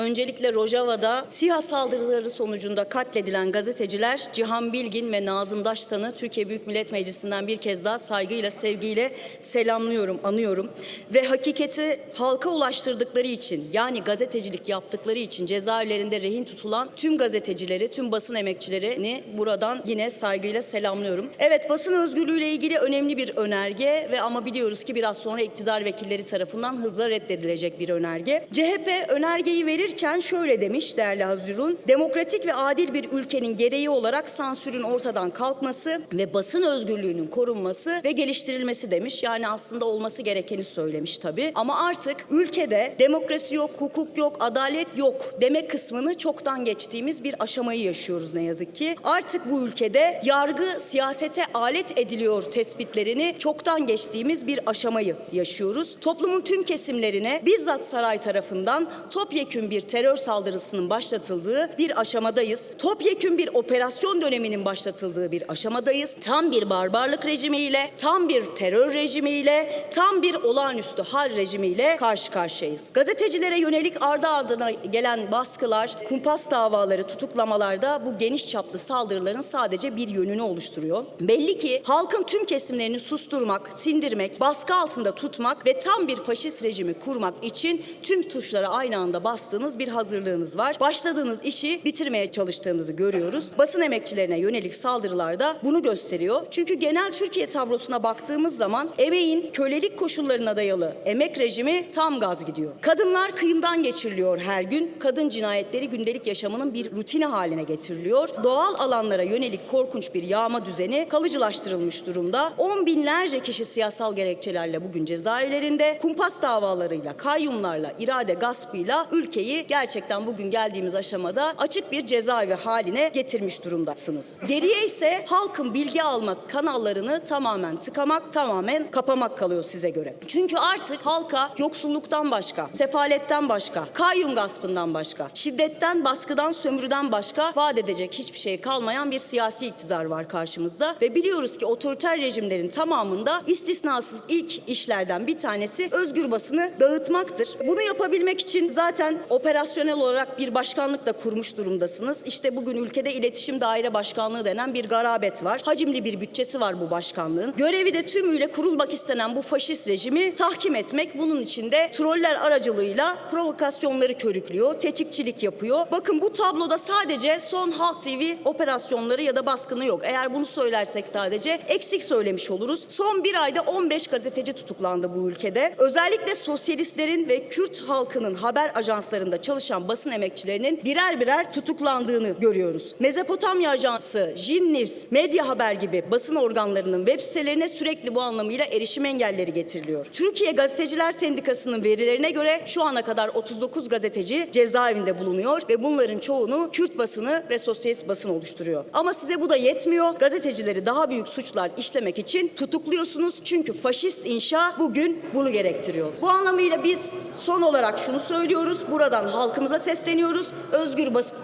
Öncelikle Rojava'da SİHA saldırıları sonucunda katledilen gazeteciler Cihan Bilgin ve Nazım Daştan'ı Türkiye Büyük Millet Meclisi'nden bir kez daha saygıyla, sevgiyle selamlıyorum, anıyorum. Ve hakikati halka ulaştırdıkları için yani gazetecilik yaptıkları için cezaevlerinde rehin tutulan tüm gazetecileri, tüm basın emekçilerini buradan yine saygıyla selamlıyorum. Evet basın özgürlüğüyle ilgili önemli bir önerge ve ama biliyoruz ki biraz sonra iktidar vekilleri tarafından hızla reddedilecek bir önerge. CHP önergeyi verirken şöyle demiş değerli Hazirun. Demokratik ve adil bir ülkenin gereği olarak sansürün ortadan kalkması ve basın özgürlüğünün korunması ve geliştirilmesi demiş. Yani aslında olması gerekeni söylemiş tabii. Ama artık ülkede demokrasi yok, hukuk yok, adalet yok demek kısmını çoktan geçtiğimiz bir aşamayı yaşıyoruz ne yazık ki. Artık bu ülkede yargı siyasete alet ediliyor tespitlerini çoktan geçtiğimiz bir aşamayı yaşıyoruz. Toplumun tüm kesimlerine bizzat saray tarafından topyekün bir terör saldırısının başlatıldığı bir aşamadayız. Topyekün bir operasyon döneminin başlatıldığı bir aşamadayız. Tam bir barbarlık rejimiyle, tam bir terör rejimiyle, tam bir olağanüstü hal rejimiyle karşı karşıyayız. Gazetecilere yönelik ardı ardına gelen baskılar, kumpas davaları, tutuklamalarda bu geniş çaplı saldırıların sadece bir yönünü oluşturuyor. Belli ki halkın tüm kesimlerini susturmak, sindirmek, baskı altında tutmak ve tam bir faşist rejimi kurmak için tüm tuşlara aynı anda bastığınız bir hazırlığınız var. Başladığınız işi bitirmeye çalıştığınızı görüyoruz. Basın emekçilerine yönelik saldırılarda bunu gösteriyor. Çünkü genel Türkiye tablosuna baktığımız zaman emeğin kölelik koşullarına dayalı emek rejimi tam gaz gidiyor. Kadınlar kıyımdan geçiriliyor her gün. Kadın cinayetleri gündelik yaşamının bir rutini haline getiriliyor. Doğal alanlara yönelik korkunç bir yağma düzeni kalıcılaştırılmış durumda. On binlerce kişi siyasal gerekçelerle bugün cezaevlerinde kumpas davalarıyla, kayyumlarla, irade gaspıyla ülkeyi gerçekten bugün geldiğimiz aşamada açık bir cezaevi haline getirmiş durumdasınız. Geriye ise halkın bilgi alma kanallarını tamamen tıkamak, tamamen kapamak kalıyor size göre. Çünkü artık halka yoksulluktan başka, sefaletten başka, kayyum gaspından başka, şiddetten, baskıdan, sömürüden başka vaat edecek hiçbir şey kalmayan bir siyasi iktidar var karşımızda ve biliyoruz ki otoriter rejimlerin tamamında istisnasız ilk işlerden bir tanesi özgür basını dağıtmaktır. Bunu yapabilmek için zaten operasyonel olarak bir başkanlık da kurmuş durumdasınız. İşte bugün ülkede iletişim daire başkanlığı denen bir garabet var. Hacimli bir bütçesi var bu başkanlığın. Görevi de tümüyle kurulmak istenen bu faşist rejimi tahkim etmek. Bunun için de troller aracılığıyla provokasyonları körüklüyor, tetikçilik yapıyor. Bakın bu tabloda sadece son Halk TV operasyonları ya da baskını yok. Eğer bunu söylersek sadece eksik söylemiş oluruz. Son bir ayda 15 gazeteci tutuklandı bu ülkede. Özellikle sosyalistlerin ve Kürt halkının haber ajanslarında çalışan basın emekçilerinin birer birer tutuklandığını görüyoruz. Mezopotamya Ajansı, Jin News, Medya Haber gibi basın organlarının web sitelerine sürekli bu anlamıyla erişim engelleri getiriliyor. Türkiye Gazeteciler Sendikası'nın verilerine göre şu ana kadar 39 gazeteci cezaevinde bulunuyor ve bunların çoğunu Kürt basını ve sosyalist basın oluşturuyor. Ama size bu da yetmiyor. Gazetecileri daha büyük suçlar işlemek için tutukluyorsunuz. Çünkü faşist inşa bugün bunu gerektiriyor. Bu anlamıyla biz son olarak şunu söylüyoruz. Buradan halkımıza sesleniyoruz. Özgür basın